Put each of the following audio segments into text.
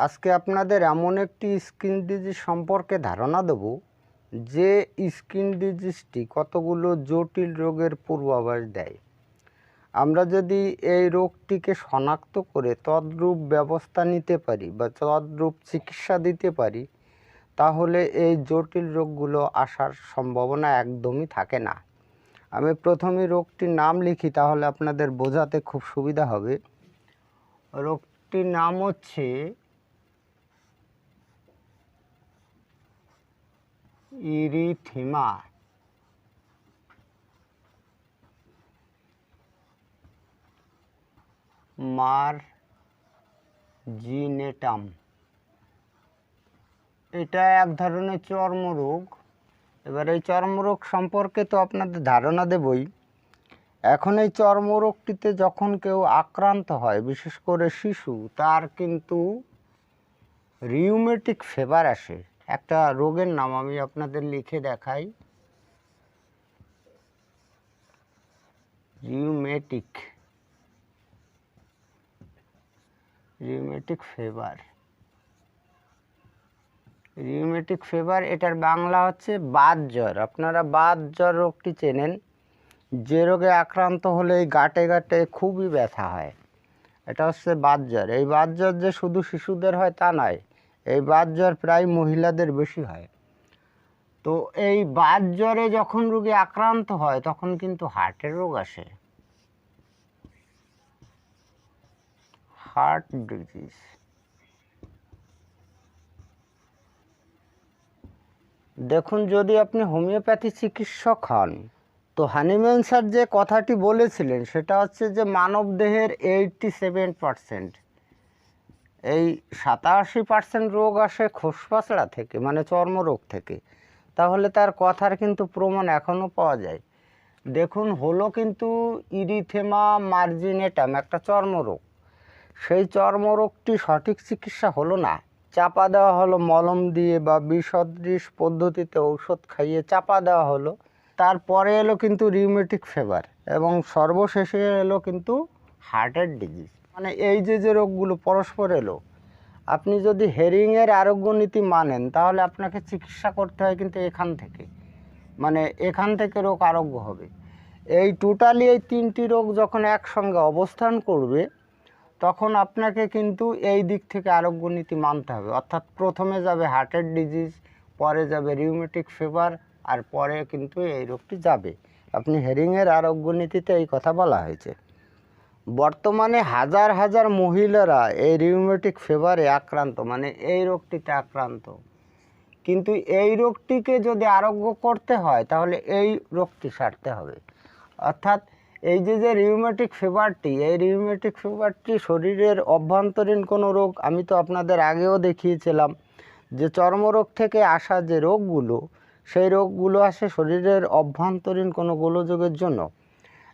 আজকে আপনাদের এমন একটি স্কিন ডিজিজ সম্পর্কে ধারণা দেব, যে স্কিন ডিজিজটি কতগুলো জটিল রোগের পূর্বাভাস দেয়। আমরা যদি এই রোগটিকে শনাক্ত করে তদ্রূপ ব্যবস্থা নিতে পারি বা তদ্রূপ চিকিৎসা দিতে পারি, তাহলে এই জটিল রোগগুলো আসার সম্ভাবনা একদমই থাকে না। আমি প্রথমে রোগটির নাম লিখি, তাহলে আপনাদের বোঝাতে খুব সুবিধা হবে। রোগটির নাম হচ্ছে ইরিথিমা। মার্জিনেটাম। এটা এক ধরনের চর্মরোগ। এবার এই চর্মরোগ সম্পর্কে তো আপনাদের ধারণা দেবই। এখন এই চর্মরোগটিতে যখন কেউ আক্রান্ত হয়, বিশেষ করে শিশু, তার কিন্তু রিউমেটিক ফেভার আসে। একটা রোগের নাম আমি আপনাদের লিখে দেখাই। Rheumatic rheumatic fever rheumatic fever এটার বাংলা হচ্ছে বাত জ্বর। আপনারা বাত জ্বর রোগটি চেনেন, যে রোগে আক্রান্ত হলে এই গাঁটে গাঁটে খুবই ব্যথা হয়। এটা হচ্ছে বাত জ্বর। এই বাত জ্বর যে শুধু শিশুদের হয় তা নয় এই বাত জ্বর প্রায় মহিলাদের বেশি হয়। তো এই বাত জ্বরে যখন রোগী আক্রান্ত হয়, তখন কিন্তু হার্টের রোগ আসে। হার্ট ডিজিজ দেখুন, যদি আপনি হোমিওপ্যাথি চিকিৎসক হন, তো হানিম্যান স্যার যে কথাটি বলেছিলেন, সেটা হচ্ছে যে মানব দেহের এইটটি সেভেন পারসেন্ট এই সাতাশি পার্সেন্ট রোগ আসে খোসপাচড়া থেকে মানে চর্মরোগ থেকে। তাহলে তার কথার কিন্তু প্রমাণ এখনও পাওয়া যায়। দেখুন, হলো কিন্তু ইরিথেমা মার্জিনেটাম, একটা চর্মরোগ। সেই চর্মরোগটি সঠিক চিকিৎসা হলো না। চাপা দেওয়া হলো, মলম দিয়ে বা বিষদৃশ পদ্ধতিতে ঔষধ খাইয়ে চাপা দেওয়া হলো। তারপরে এলো কিন্তু রিউমেটিক ফেভার এবং সর্বশেষে এলো কিন্তু হার্টের ডিজিজ মানে এই যে যে রোগগুলো পরস্পর এলো, আপনি যদি হেরিংয়ের আরোগ্য নীতি মানেন, তাহলে আপনাকে চিকিৎসা করতে হয় কিন্তু এখান থেকে। মানে এখান থেকে রোগ আরোগ্য হবে। এই টোটালি এই তিনটি রোগ যখন একসঙ্গে অবস্থান করবে, তখন আপনাকে কিন্তু এই দিক থেকে আরোগ্য নীতি মানতে হবে। অর্থাৎ প্রথমে যাবে হার্টের ডিজিজ, পরে যাবে রিউমেটিক ফিভার আর পরে কিন্তু এই রোগটি যাবে। আপনি হেরিংয়ের আরোগ্য নীতিতে এই কথা বলা হয়েছে। বর্তমানে হাজার হাজার মহিলারা এই রিউমেটিক ফিভারে আক্রান্ত মানে এই রোগটিতে আক্রান্ত। কিন্তু এই রোগটিকে যদি আরোগ্য করতে হয়, তাহলে এই রোগটি সারতে হবে। অর্থাৎ এই যে যে রিউমেটিক ফিভারটি এই রিউমেটিক ফিভারটি শরীরের অভ্যন্তরীণ কোনো রোগ, আমি তো আপনাদের আগেও দেখিয়েছিলাম যে চর্মরোগ থেকে আসা যে রোগগুলো, সেই রোগগুলো আসে শরীরের অভ্যন্তরীণ কোনো গোলযোগের জন্য।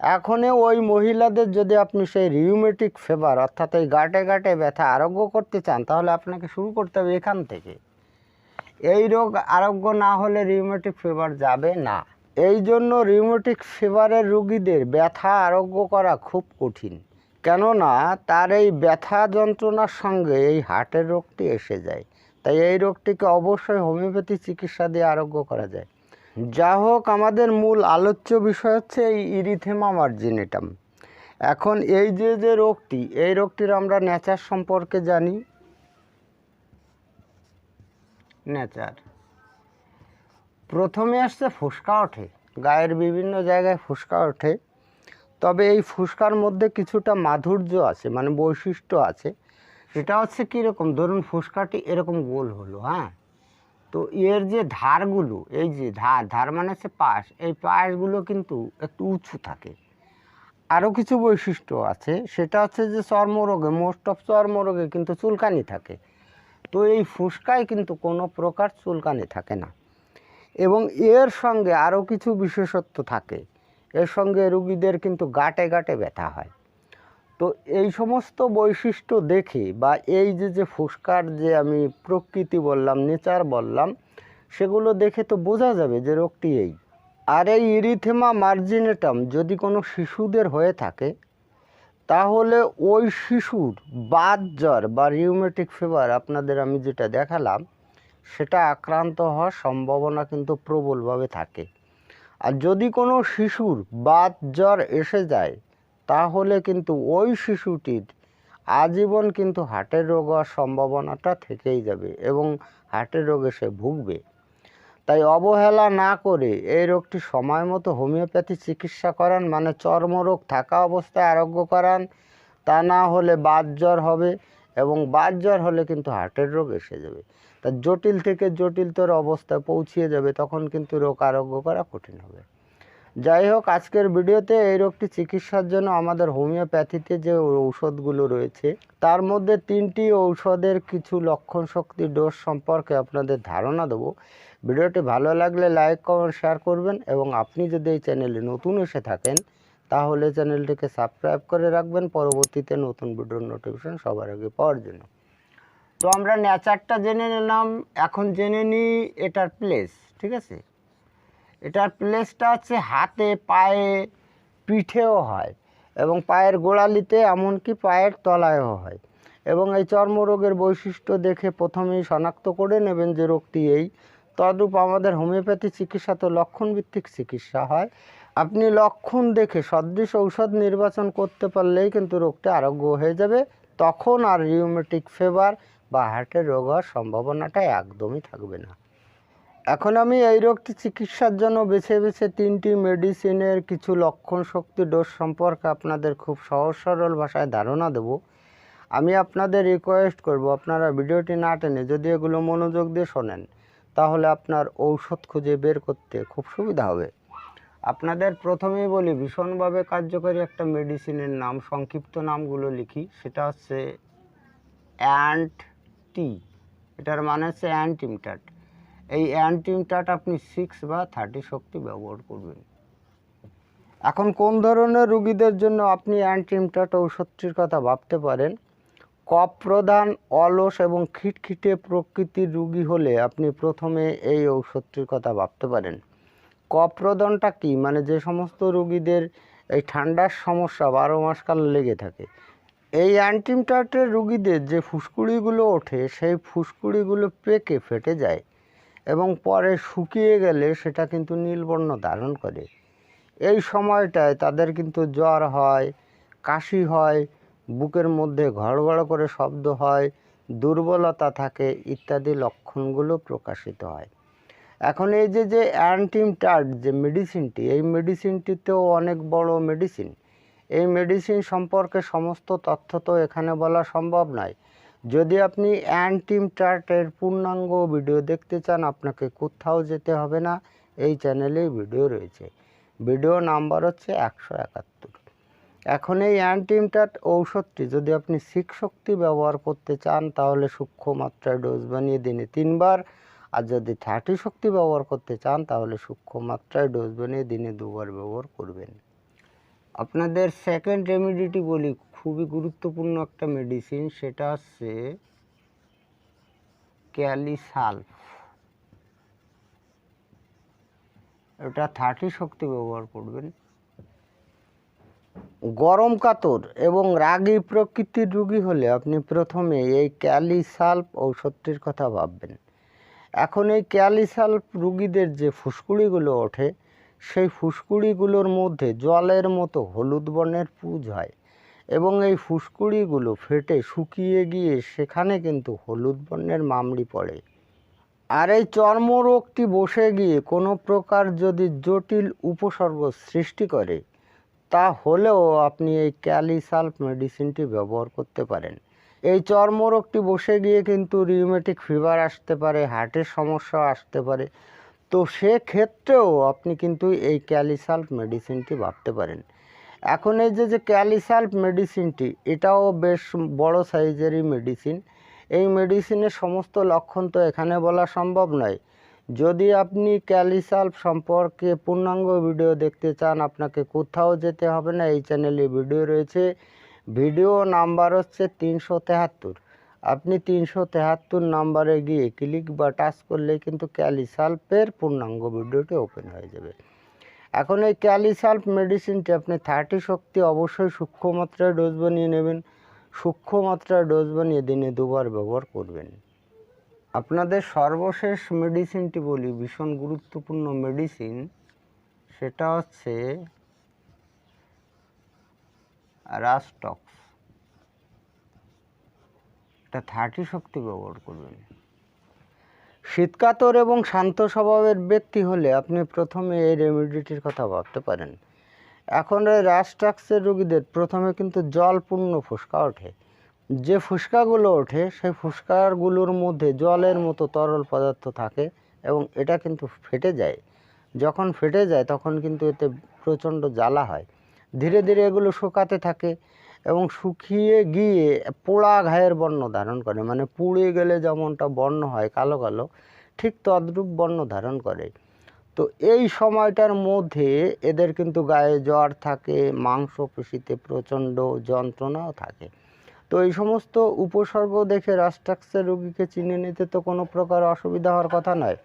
এখনও ওই মহিলাদের যদি আপনি সেই রিউমেটিক ফেভার অর্থাৎ এই গাঁটে গাঁটে ব্যথা আরোগ্য করতে চান, তাহলে আপনাকে শুরু করতে হবে এখান থেকে। এই রোগ আরোগ্য না হলে রিউমেটিক ফিভার যাবে না। এই জন্য রিউমেটিক ফিভারের রোগীদের ব্যথা আরোগ্য করা খুব কঠিন। কেননা তার এই ব্যথা যন্ত্রণার সঙ্গে এই হার্টের রোগটি এসে যায়। তাই এই রোগটিকে অবশ্যই হোমিওপ্যাথি চিকিৎসা দিয়ে আরোগ্য করা যায়। যা হোক আমাদের মূল আলোচ্য বিষয় হচ্ছে এই ইরিথেমা মার্জিনেটাম। এখন এই যে যে রোগটি, এই রোগটির আমরা নেচার সম্পর্কে জানি। নেচার। প্রথমে আসছে ফুসকা ওঠে। গায়ের বিভিন্ন জায়গায় ফুসকা ওঠে। তবে এই ফুসকার মধ্যে কিছুটা মাধুর্য আছে মানে বৈশিষ্ট্য আছে। সেটা হচ্ছে কীরকম? ধরুন ফুসকাটি এরকম গোল হলো হ্যাঁ? তো এর যে ধারগুলো, এই যে ধার ধার মানে হচ্ছে পাশ, এই পাশগুলো কিন্তু একটু উঁচু থাকে। আরও কিছু বৈশিষ্ট্য আছে, সেটা হচ্ছে যে চর্মরোগে মোস্ট অফ চর্মরোগে কিন্তু চুলকানি থাকে। তো এই ফুসকায় কিন্তু কোনো প্রকার চুলকানি থাকে না। এবং এর সঙ্গে আরও কিছু বিশেষত্ব থাকে। এর সঙ্গে রুগীদের কিন্তু গাঁটে গাঁটে ব্যথা হয়। তো এই সমস্ত বৈশিষ্ট্য দেখে বা এই যে যে ফুসকার যে আমি প্রকৃতি বললাম, নেচার বললাম, সেগুলো দেখে তো বোঝা যাবে যে রোগটি এই। আর এই ইরিথেমা মার্জিনেটাম যদি কোনো শিশুদের হয়ে থাকে, তাহলে ওই শিশুর বাত জ্বর বা রিউমেটিক ফিভার আপনাদের আমি যেটা দেখালাম, সেটা আক্রান্ত হওয়ার সম্ভাবনা কিন্তু প্রবলভাবে থাকে। আর যদি কোনো শিশুর বাত জ্বর এসে যায় তাহলে কিন্তু ওই শিশুটির আজীবন কিন্তু হার্টের রোগ হওয়ার সম্ভাবনাটা থেকেই যাবে এবং হার্টের রোগে সে ভুগবে। তাই অবহেলা না করে এই রোগটি সময় মতো হোমিওপ্যাথি চিকিৎসা করান মানে চর্মরোগ থাকা অবস্থায় আরোগ্য করান, তা না হলে বাত জ্বর হবে এবং বাত জ্বর হলে কিন্তু হার্টের রোগ এসে যাবে। তা জটিল থেকে জটিলতর অবস্থায় পৌঁছিয়ে যাবে, তখন কিন্তু রোগ আরোগ্য করা কঠিন হবে। যাই হোক, আজকের ভিডিওতে এই রোগটি চিকিৎসার জন্য আমাদের হোমিওপ্যাথিতে যে ঔষধগুলো রয়েছে, তার মধ্যে তিনটি ঔষধের কিছু লক্ষণ শক্তি ডোজ সম্পর্কে আপনাদের ধারণা দেবো। ভিডিওটি ভালো লাগলে লাইক, কমেন্ট, শেয়ার করবেন এবং আপনি যদি এই চ্যানেলে নতুন এসে থাকেন, তাহলে চ্যানেলটিকে সাবস্ক্রাইব করে রাখবেন। পরবর্তীতে নতুন ভিডিওর নোটিফিকেশন সবার আগে পাওয়ার জন্য। তো আমরা নেচারটা জেনে নিলাম। এখন জেনে নিই এটার প্লেস, ঠিক আছে? এটার প্লেসটা হচ্ছে হাতে, পায়ে, পিঠেও হয় এবং পায়ের গোড়ালিতে এমনকি পায়ের তলায়ও হয় এবং এই চর্মরোগের বৈশিষ্ট্য দেখে প্রথমেই শনাক্ত করে নেবেন যে রোগটি এই। তদ্রূপ আমাদের হোমিওপ্যাথি চিকিৎসা তো লক্ষণভিত্তিক চিকিৎসা হয়। আপনি লক্ষণ দেখে সদৃশ ঔষধ নির্বাচন করতে পারলেই কিন্তু রোগটা আরোগ্য হয়ে যাবে। তখন আর রিউমেটিক ফেভার বা হার্টের রোগ হওয়ার সম্ভাবনাটা একদমই থাকবে না। এখন আমি এই রোগটি চিকিৎসার জন্য বেছে বেছে তিনটি মেডিসিনের কিছু লক্ষণ শক্তি ডোজ সম্পর্কে আপনাদের খুব সহজ সরল ভাষায় ধারণা দেব। আমি আপনাদের রিকোয়েস্ট করব, আপনারা ভিডিওটি না টেনে যদি এগুলো মনোযোগ দিয়ে শোনেন, তাহলে আপনার ঔষধ খুঁজে বের করতে খুব সুবিধা হবে। আপনাদের প্রথমেই বলি, ভীষণভাবে কার্যকরী একটা মেডিসিনের নাম, সংক্ষিপ্ত নামগুলো লিখি, সেটা হচ্ছে অ্যান্ট টি এটার মানে হচ্ছে অ্যান্টিমটাট এই অ্যান্টিমটাট আপনি সিক্স বা থার্টি শক্তি ব্যবহার করবেন। এখন কোন ধরনের রুগীদের জন্য আপনি অ্যান্টিমটাট ঔষধটির কথা ভাবতে পারেন? কফ প্রধান, অলস এবং খিটখিটে প্রকৃতির রুগী হলে আপনি প্রথমে এই ঔষধটির কথা ভাবতে পারেন। কফ প্রদানটা কী? মানে যে সমস্ত রুগীদের এই ঠান্ডার সমস্যা বারো মাসকাল লেগে থাকে। এই অ্যান্টিমটাটের রুগীদের যে ফুসকুড়িগুলো ওঠে, সেই ফুসকুড়িগুলো পেকে ফেটে যায়। এবং পরে শুকিয়ে গেলে সেটা কিন্তু নীলবর্ণ ধারণ করে। এই সময়টায় তাদের কিন্তু জ্বর হয়, কাশি হয়, বুকের মধ্যে ঘড়ঘড় করে শব্দ হয়, দুর্বলতা থাকে ইত্যাদি লক্ষণগুলো প্রকাশিত হয়। এখন এই যে যে অ্যান্টিমটার্ড যে মেডিসিনটি, এই মেডিসিনটিতেও অনেক বড় মেডিসিন। এই মেডিসিন সম্পর্কে সমস্ত তথ্য তো এখানে বলা সম্ভব নয়। যদি আপনি অ্যান্টিমটার্টের পূর্ণাঙ্গ ভিডিও দেখতে চান, আপনাকে কোথাও যেতে হবে না। এই চ্যানেলেই ভিডিও রয়েছে। ভিডিও নাম্বার হচ্ছে একশো একাত্তর। এখন এই অ্যান্টিমটাট ঔষধটি যদি আপনি শিখ শক্তি ব্যবহার করতে চান, তাহলে সূক্ষ্ম মাত্রায় ডোজ বানিয়ে দিনে তিনবার। আর যদি থার্টি শক্তি ব্যবহার করতে চান, তাহলে সূক্ষ্ম মাত্রায় ডোজ বানিয়ে দিনে দুবার ব্যবহার করবেন। আপনাদের সেকেন্ড রেমিডিটি বলি, খুবই গুরুত্বপূর্ণ একটা মেডিসিন সেটা হচ্ছে ক্যালিসালফ। এটা থার্টি শক্তি ব্যবহার করবেন। গরম কাতর এবং রাগী প্রকৃতির রুগী হলে আপনি প্রথমে এই ক্যালিসাল্প ঔষধটির কথা ভাববেন। এখন এই ক্যালিসাল্প রুগীদের যে ফুসকুড়িগুলো ওঠে সেই ফুসকুড়িগুলোর মধ্যে জলের মতো হলুদ বর্ণের পুজ হয় এবং এই ফুসকুড়িগুলো ফেটে শুকিয়ে গিয়ে সেখানে কিন্তু হলুদ বর্ণের মামড়ি পড়ে। আর এই চর্মরোগটি বসে গিয়ে কোনো প্রকার যদি জটিল উপসর্গ সৃষ্টি করে, তা হলেও আপনি এই ক্যালিসাল্প মেডিসিনটি ব্যবহার করতে পারেন। এই চর্মরোগটি বসে গিয়ে কিন্তু রিউমেটিক ফিভার আসতে পারে হার্টের সমস্যা আসতে পারে তো সেক্ষেত্রেও আপনি কিন্তু এই ক্যালিসাল্প মেডিসিনটি ভাবতে পারেন। এখন এই যে যে ক্যালিসাল্প মেডিসিনটি, এটাও বেশ বড় সাইজেরই মেডিসিন। এই মেডিসিনের সমস্ত লক্ষণ তো এখানে বলা সম্ভব নয়। যদি আপনি ক্যালিসাল্প সম্পর্কে পূর্ণাঙ্গ ভিডিও দেখতে চান, আপনাকে কোথাও যেতে হবে না, এই চ্যানেলে ভিডিও রয়েছে। ভিডিও নাম্বার হচ্ছে তিনশো তেহাত্তর। আপনি তিনশো তেহাত্তর নাম্বারে গিয়ে ক্লিক বা টাচ করলে কিন্তু ক্যালিসাল্পের পূর্ণাঙ্গ ভিডিওটি ওপেন হয়ে যাবে। এখন এই ক্যালিসাল্প মেডিসিনটি আপনি থার্টি শক্তি অবশ্যই সূক্ষ্ম মাত্রায় ডোজ বানিয়ে নেবেন। সূক্ষ্ম মাত্রায় ডোজ বানিয়ে দিনে দুবার ব্যবহার করবেন। আপনাদের সর্বশেষ মেডিসিনটি বলি, ভীষণ গুরুত্বপূর্ণ মেডিসিন। সেটা হচ্ছে রাস্টক্স এটা থার্টি শক্তি ব্যবহার করবেন। শীতকাতর এবং শান্ত স্বভাবের ব্যক্তি হলে আপনি প্রথমে এই রেমিডিটির কথা ভাবতে পারেন। এখন রাস্ট্রাক্সের রোগীদের প্রথমে কিন্তু জলপূর্ণ ফুসকা ওঠে। যে ফুসকাগুলো ওঠে, সেই ফুসকাগুলোর মধ্যে জলের মতো তরল পদার্থ থাকে এবং এটা কিন্তু ফেটে যায়। যখন ফেটে যায়, তখন কিন্তু এতে প্রচণ্ড জ্বালা হয়। ধীরে ধীরে এগুলো শুকাতে থাকে। এবং শুকিয়ে গিয়ে পোড়া ঘায়ের বর্ণ ধারণ করে মানে পুড়ে গেলে যেমনটা বর্ণ হয় কালো কালো, ঠিক তদ্রূপ বর্ণ ধারণ করে। তো এই সময়টার মধ্যে এদের কিন্তু গায়ে জ্বর থাকে মাংস পেশিতে প্রচণ্ড যন্ত্রণাও থাকে। তো এই সমস্ত উপসর্গ দেখে রাস্ট্রাক্সের রোগীকে চিনে নিতে তো কোনো প্রকার অসুবিধা হওয়ার কথা নয়।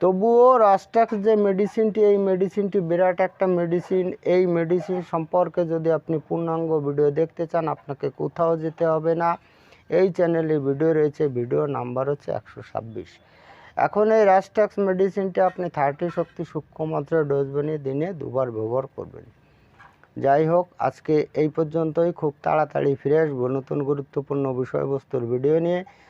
তবুও রাস্ট্রাক্স যে মেডিসিনটি এই মেডিসিনটি বিরাট একটা মেডিসিন এই মেডিসিন সম্পর্কে যদি আপনি পূর্ণাঙ্গ ভিডিও দেখতে চান, আপনাকে কোথাও যেতে হবে না। এই চ্যানেলে ভিডিও রয়েছে ভিডিও নাম্বার হচ্ছে একশো ছাব্বিশ। এখন এই রাস্ট্রাক্স মেডিসিনটি আপনি থার্টি শক্তি সূক্ষ্ম মাত্রায় ডোজ বানিয়ে দিনে দুবার ব্যবহার করবেন। যাই হোক, আজকে এই পর্যন্তই। খুব তাড়াতাড়ি ফিরে আসব নতুন গুরুত্বপূর্ণ বিষয়বস্তুর ভিডিও নিয়ে।